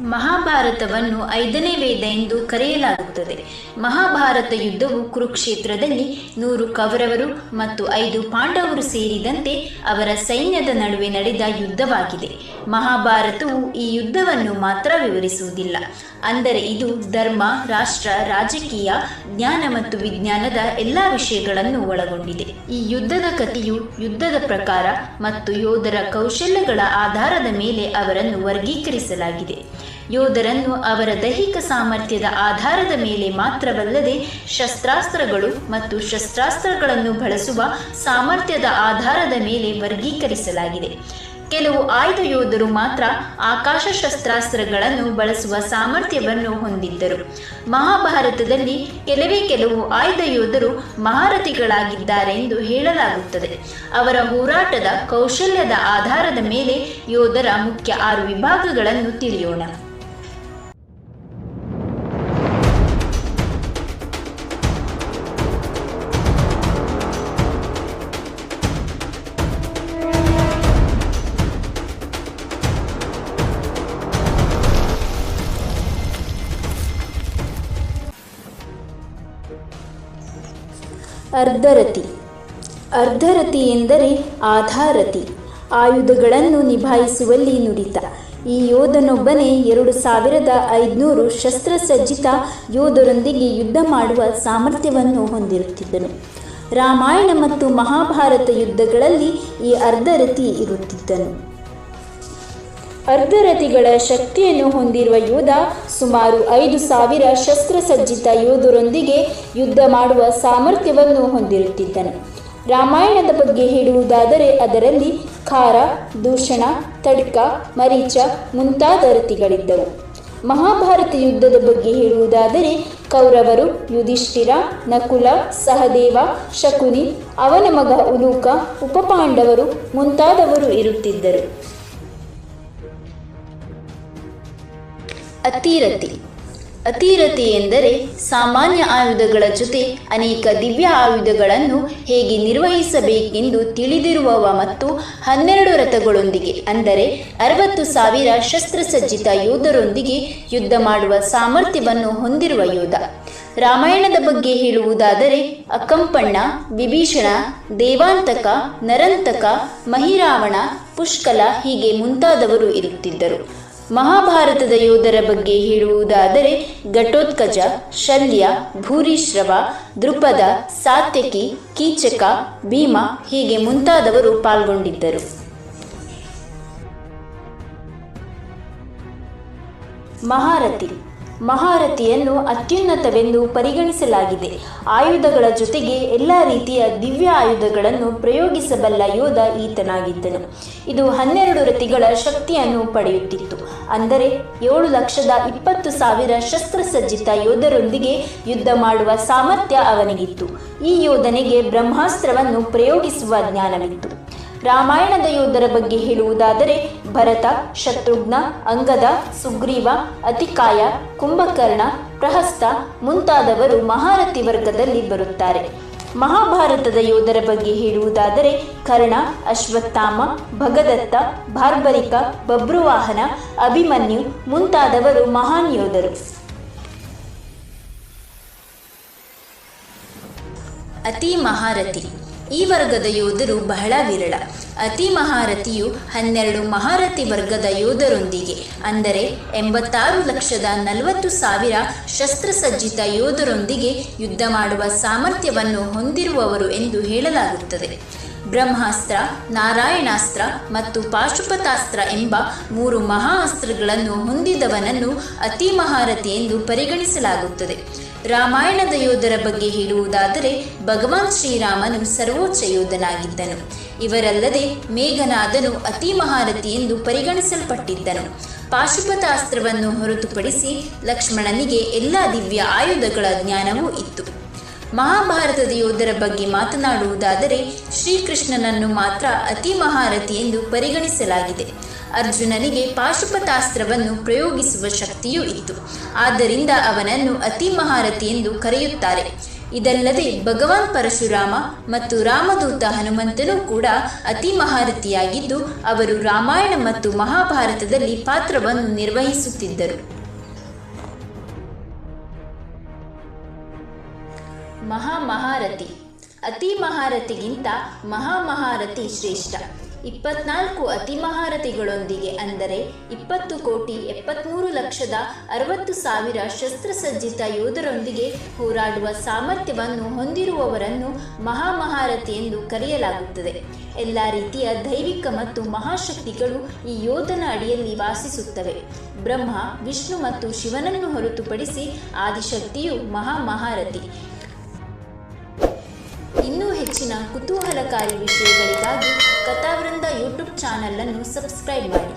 ಮಹಾಭಾರತವನ್ನು ಐದನೇ ವೇದ ಎಂದು ಕರೆಯಲಾಗುತ್ತದೆ. ಮಹಾಭಾರತ ಯುದ್ಧವು ಕುರುಕ್ಷೇತ್ರದಲ್ಲಿ ನೂರು ಕೌರವರು ಮತ್ತು ಐದು ಪಾಂಡವರು ಸೇರಿದಂತೆ ಅವರ ಸೈನ್ಯದ ನಡುವೆ ನಡೆದ ಯುದ್ಧವಾಗಿದೆ. ಮಹಾಭಾರತವು ಈ ಯುದ್ಧವನ್ನು ಮಾತ್ರ ವಿವರಿಸುವುದಿಲ್ಲ. ಅಂದರೆ ಇದು ಧರ್ಮ, ರಾಷ್ಟ್ರ, ರಾಜಕೀಯ, ಜ್ಞಾನ ಮತ್ತು ವಿಜ್ಞಾನದ ಎಲ್ಲ ವಿಷಯಗಳನ್ನು ಒಳಗೊಂಡಿದೆ. ಈ ಯುದ್ಧದ ಕಥೆಯು ಯುದ್ಧದ ಪ್ರಕಾರ ಮತ್ತು ಯೋಧರ ಕೌಶಲ್ಯಗಳ ಆಧಾರದ ಮೇಲೆ ಅವರನ್ನು ವರ್ಗೀಕರಿಸಲಾಗಿದೆ. ಯೋಧರನ್ನು ಅವರ ದೈಹಿಕ ಸಾಮರ್ಥ್ಯದ ಆಧಾರದ ಮೇಲೆ ಮಾತ್ರವಲ್ಲದೆ ಶಸ್ತ್ರಾಸ್ತ್ರಗಳು ಮತ್ತು ಶಸ್ತ್ರಾಸ್ತ್ರಗಳನ್ನು ಬಳಸುವ ಸಾಮರ್ಥ್ಯದ ಆಧಾರದ ಮೇಲೆ ವರ್ಗೀಕರಿಸಲಾಗಿದೆ. ಕೆಲವು ಆಯ್ದ ಯೋಧರು ಮಾತ್ರ ಆಕಾಶ ಶಸ್ತ್ರಾಸ್ತ್ರಗಳನ್ನು ಬಳಸುವ ಸಾಮರ್ಥ್ಯವನ್ನು ಹೊಂದಿದ್ದರು. ಮಹಾಭಾರತದಲ್ಲಿ ಕೆಲವೇ ಕೆಲವು ಆಯ್ದ ಯೋಧರು ಮಹಾರಥಿಗಳಾಗಿದ್ದಾರೆ ಎಂದು ಹೇಳಲಾಗುತ್ತದೆ. ಅವರ ಹೋರಾಟದ ಕೌಶಲ್ಯದ ಆಧಾರದ ಮೇಲೆ ಯೋಧರ ಮುಖ್ಯ ಆರು ವಿಭಾಗಗಳನ್ನು ತಿಳಿಯೋಣ. ಅರ್ಧರತಿ. ಅರ್ಧರತಿ ಎಂದರೆ ಆಧಾರತಿ. ಆಯುಧಗಳನ್ನು ನಿಭಾಯಿಸುವಲ್ಲಿ ನುಡಿತ ಈ ಯೋಧನೊಬ್ಬನೇ ಎರಡು ಸಾವಿರದ ಐದುನೂರು ಶಸ್ತ್ರಸಜ್ಜಿತ ಯೋಧರೊಂದಿಗೆ ಯುದ್ಧ ಮಾಡುವ ಸಾಮರ್ಥ್ಯವನ್ನು ಹೊಂದಿರುತ್ತಿದ್ದನು. ರಾಮಾಯಣ ಮತ್ತು ಮಹಾಭಾರತ ಯುದ್ಧಗಳಲ್ಲಿ ಈ ಅರ್ಧರತಿ ಇರುತ್ತಿದ್ದನು. ಅರ್ಧರಥಿಗಳ ಶಕ್ತಿಯನ್ನು ಹೊಂದಿರುವ ಯೋಧ ಸುಮಾರು ಐದು ಸಾವಿರ ಶಸ್ತ್ರಸಜ್ಜಿತ ಯೋಧರೊಂದಿಗೆ ಯುದ್ಧ ಮಾಡುವ ಸಾಮರ್ಥ್ಯವನ್ನು ಹೊಂದಿರುತ್ತಿದ್ದನು. ರಾಮಾಯಣದ ಬಗ್ಗೆ ಹೇಳುವುದಾದರೆ ಅದರಲ್ಲಿ ಖಾರ, ದೂಷಣ, ತಡ್ಕ, ಮರೀಚ ಮುಂತಾದ ರತಿಗಳಿದ್ದವು. ಮಹಾಭಾರತ ಯುದ್ಧದ ಬಗ್ಗೆ ಹೇಳುವುದಾದರೆ ಕೌರವರು, ಯುಧಿಷ್ಠಿರ, ನಕುಲ, ಸಹದೇವ, ಶಕುನಿ, ಅವನ ಮಗ ಉಲೂಕ, ಉಪಪಾಂಡವರು ಮುಂತಾದವರು ಇರುತ್ತಿದ್ದರು. ಅತಿರಥಿ ಅತೀರತೆ ಎಂದರೆ ಸಾಮಾನ್ಯ ಆಯುಧಗಳ ಜೊತೆ ಅನೇಕ ದಿವ್ಯ ಆಯುಧಗಳನ್ನು ಹೇಗೆ ನಿರ್ವಹಿಸಬೇಕೆಂದು ತಿಳಿದಿರುವವ ಮತ್ತು ಹನ್ನೆರಡು ರಥಗಳೊಂದಿಗೆ, ಅಂದರೆ ಅರವತ್ತು ಸಾವಿರ ಶಸ್ತ್ರಸಜ್ಜಿತ ಯೋಧರೊಂದಿಗೆ ಯುದ್ಧ ಮಾಡುವ ಸಾಮರ್ಥ್ಯವನ್ನು ಹೊಂದಿರುವ ಯೋಧ. ರಾಮಾಯಣದ ಬಗ್ಗೆ ಹೇಳುವುದಾದರೆ ಅಕ್ಕಂಪಣ್ಣ ವಿಭೀಷಣ, ದೇವಾಂತಕ, ನರಂತಕ, ಮಹಿರಾವಣ, ಪುಷ್ಕಲ ಹೀಗೆ ಮುಂತಾದವರು ಇರುತ್ತಿದ್ದರು. ಮಹಾಭಾರತದ ಯೋಧರ ಬಗ್ಗೆ ಹೇಳುವುದಾದರೆ ಘಟೋತ್ಕಜ ಶಲ್ಯ ಭೂರಿಶ್ರವ ದೃಪದ, ಸಾತ್ಯಕಿ, ಕೀಚಕ, ಭೀಮ ಹೀಗೆ ಮುಂತಾದವರು ಪಾಲ್ಗೊಂಡಿದ್ದರು. ಮಹಾರಥಿ ಮಹಾರಥಿಯನ್ನು ಅತ್ಯುನ್ನತವೆಂದು ಪರಿಗಣಿಸಲಾಗಿದೆ. ಆಯುಧಗಳ ಜೊತೆಗೆ ಎಲ್ಲ ರೀತಿಯ ದಿವ್ಯ ಆಯುಧಗಳನ್ನು ಪ್ರಯೋಗಿಸಬಲ್ಲ ಯೋಧ ಈತನಾಗಿದ್ದನು. ಇದು ಹನ್ನೆರಡು ರಥಿಗಳ ಶಕ್ತಿಯನ್ನು ಪಡೆಯುತ್ತಿತ್ತು. ಅಂದರೆ ಏಳು ಲಕ್ಷದ ಇಪ್ಪತ್ತು ಸಾವಿರ ಶಸ್ತ್ರಸಜ್ಜಿತ ಯೋಧರೊಂದಿಗೆ ಯುದ್ಧ ಮಾಡುವ ಸಾಮರ್ಥ್ಯ ಅವನಿಗಿತ್ತು. ಈ ಯೋಧನಿಗೆ ಬ್ರಹ್ಮಾಸ್ತ್ರವನ್ನು ಪ್ರಯೋಗಿಸುವ ಜ್ಞಾನವಿತ್ತು. ರಾಮಾಯಣದ ಯೋಧರ ಬಗ್ಗೆ ಹೇಳುವುದಾದರೆ ಭರತ, ಶತ್ರುಘ್ನ, ಅಂಗದ, ಸುಗ್ರೀವ, ಅತಿಕಾಯ, ಕುಂಭಕರ್ಣ, ಪ್ರಹಸ್ತ ಮುಂತಾದವರು ಮಹಾರಥಿ ವರ್ಗದಲ್ಲಿ ಬರುತ್ತಾರೆ. ಮಹಾಭಾರತದ ಯೋಧರ ಬಗ್ಗೆ ಹೇಳುವುದಾದರೆ ಕರ್ಣ, ಅಶ್ವತ್ಥಾಮ, ಭಗದತ್ತ, ಭಾರ್ಬರಿಕ, ಬಬ್ರುವಾಹನ, ಅಭಿಮನ್ಯು ಮುಂತಾದವರು ಮಹಾನ್ ಯೋಧರು. ಅತಿ ಮಹಾರಥಿ. ಈ ವರ್ಗದ ಯೋಧರು ಬಹಳ ವಿರಳ. ಅತಿ ಮಹಾರಥಿಯು ಹನ್ನೆರಡು ಮಹಾರಥಿ ವರ್ಗದ ಯೋಧರೊಂದಿಗೆ, ಅಂದರೆ ಎಂಬತ್ತಾರು ಲಕ್ಷದ ನಲವತ್ತು ಸಾವಿರ ಶಸ್ತ್ರಸಜ್ಜಿತ ಯೋಧರೊಂದಿಗೆ ಯುದ್ಧ ಮಾಡುವ ಸಾಮರ್ಥ್ಯವನ್ನು ಹೊಂದಿರುವವರು ಎಂದು ಹೇಳಲಾಗುತ್ತದೆ. ಬ್ರಹ್ಮಾಸ್ತ್ರ, ನಾರಾಯಣಾಸ್ತ್ರ ಮತ್ತು ಪಾಶುಪತಾಸ್ತ್ರ ಎಂಬ ಮೂರು ಮಹಾ ಅಸ್ತ್ರಗಳನ್ನು ಹೊಂದಿದವನನ್ನು ಅತಿ ಮಹಾರಥಿ ಎಂದು ಪರಿಗಣಿಸಲಾಗುತ್ತದೆ. ರಾಮಾಯಣದ ಯೋಧರ ಬಗ್ಗೆ ಹೇಳುವುದಾದರೆ ಭಗವಾನ್ ಶ್ರೀರಾಮನು ಸರ್ವೋಚ್ಚ ಯೋಧನಾಗಿದ್ದನು. ಇವರಲ್ಲದೆ ಮೇಘನಾದನು ಅತಿ ಮಹಾರಥಿ ಎಂದು ಪರಿಗಣಿಸಲ್ಪಟ್ಟಿದ್ದನು. ಪಾಶುಪತಾಸ್ತ್ರವನ್ನು ಹೊರತುಪಡಿಸಿ ಲಕ್ಷ್ಮಣನಿಗೆ ಎಲ್ಲ ದಿವ್ಯ ಆಯುಧಗಳ ಜ್ಞಾನವೂ ಇತ್ತು. ಮಹಾಭಾರತದ ಯೋಧರ ಬಗ್ಗೆ ಮಾತನಾಡುವುದಾದರೆ ಶ್ರೀಕೃಷ್ಣನನ್ನು ಮಾತ್ರ ಅತಿ ಮಹಾರಥಿ ಎಂದು ಪರಿಗಣಿಸಲಾಗಿದೆ. ಅರ್ಜುನನಿಗೆ ಪಾಶುಪತಾಸ್ತ್ರವನ್ನು ಪ್ರಯೋಗಿಸುವ ಶಕ್ತಿಯೂ ಇತ್ತು. ಆದ್ದರಿಂದ ಅವನನ್ನು ಅತಿ ಮಹಾರಥಿ ಎಂದು ಕರೆಯುತ್ತಾರೆ. ಇದಲ್ಲದೆ ಭಗವಾನ್ ಪರಶುರಾಮ ಮತ್ತು ರಾಮದೂತ ಹನುಮಂತನೂ ಕೂಡ ಅತಿ ಮಹಾರಥಿಯಾಗಿದ್ದು, ಅವರು ರಾಮಾಯಣ ಮತ್ತು ಮಹಾಭಾರತದಲ್ಲಿ ಪಾತ್ರವನ್ನು ನಿರ್ವಹಿಸುತ್ತಿದ್ದರು. ಮಹಾ ಮಹಾರಥಿ ಅತಿ ಮಹಾರಥಿಗಿಂತ ಮಹಾ ಮಹಾರಥಿ ಶ್ರೇಷ್ಠ. ಇಪ್ಪತ್ನಾಲ್ಕು ಅತಿ ಮಹಾರಥಿಗಳೊಂದಿಗೆ ಅಂದರೆ ಇಪ್ಪತ್ತು ಕೋಟಿ ಎಪ್ಪತ್ತ್ಮೂರು ಲಕ್ಷದ ಅರವತ್ತು ಸಾವಿರ ಶಸ್ತ್ರಸಜ್ಜಿತ ಯೋಧರೊಂದಿಗೆ ಹೋರಾಡುವ ಸಾಮರ್ಥ್ಯವನ್ನು ಹೊಂದಿರುವವರನ್ನು ಮಹಾಮಹಾರಥಿ ಎಂದು ಕರೆಯಲಾಗುತ್ತದೆ. ಎಲ್ಲ ರೀತಿಯ ದೈವಿಕ ಮತ್ತು ಮಹಾಶಕ್ತಿಗಳು ಈ ಯೋಧನ ಅಡಿಯಲ್ಲಿ ವಾಸಿಸುತ್ತವೆ. ಬ್ರಹ್ಮ, ವಿಷ್ಣು ಮತ್ತು ಶಿವನನ್ನು ಹೊರತುಪಡಿಸಿ ಆದಿಶಕ್ತಿಯು ಮಹಾಮಹಾರಥಿ. ಇನ್ನೂ ಹೆಚ್ಚಿನ ಕುತೂಹಲಕಾರಿ ವಿಷಯಗಳಿಗಾಗಿ ಕಥಾವೃಂದ ಯೂಟ್ಯೂಬ್ ಚಾನಲ್ ಅನ್ನು ಸಬ್ಸ್ಕ್ರೈಬ್ ಮಾಡಿ.